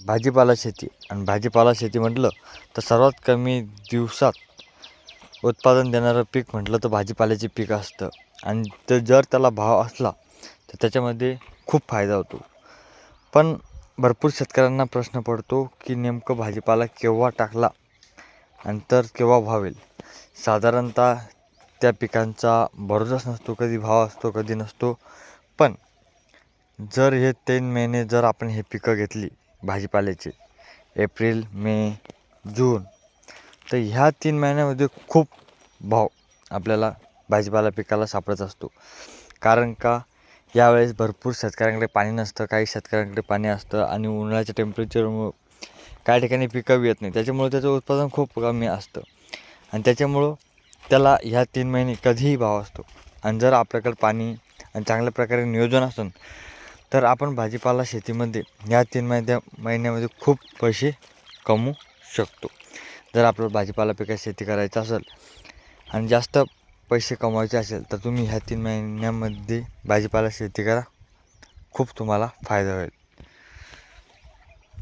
भाजीपाला शेती. आणि भाजीपाला शेती म्हटलं तर सर्वात कमी दिवसात उत्पादन देणारं पीक म्हटलं तर भाजीपाल्याचे पीक असतं. आणि ते जर त्याला भाव असला तर त्याच्यामध्ये खूप फायदा होतो. पण भरपूर शेतकऱ्यांना प्रश्न पडतो की नेमकं भाजीपाला केव्हा टाकला आणि तर केव्हा व्हावेल? साधारणतः त्या पिकांचा भरोसाच नसतो कधी भाव असतो कधी नसतो. पण जर हे तीन महिने जर आपण हे पिकं घेतली भाजीपाल्याचे. April May June. तर ह्या तीन महिन्यामध्ये खूप भाव आपल्याला भाजीपाला पिकाला सापडत असतो. कारण का? यावेळेस भरपूर शेतकऱ्यांकडे पाणी नसतं काही शेतकऱ्यांकडे पाणी असतं आणि उन्हाळ्याच्या टेम्परेचरमुळं काही ठिकाणी पिकं येत नाही. त्याच्यामुळं त्याचं उत्पादन खूप कमी असतं. आणि त्याच्यामुळं त्याला ह्या तीन महिने कधीही भाव असतो. आणि जर आपल्याकडं पाणी आणि चांगल्या प्रकारे नियोजन असेल तर आपण भाजीपाला शेतीमध्ये ह्या तीन महिन्या महिन्यामध्ये खूप पैसे कमवू शकतो. जर आपल्याला भाजीपाला पिका शेती करायचं असेल आणि जास्त पैसे कमवायचे असेल तर तुम्ही ह्या तीन महिन्यामध्ये भाजीपाला शेती करा. खूप तुम्हाला फायदा होईल.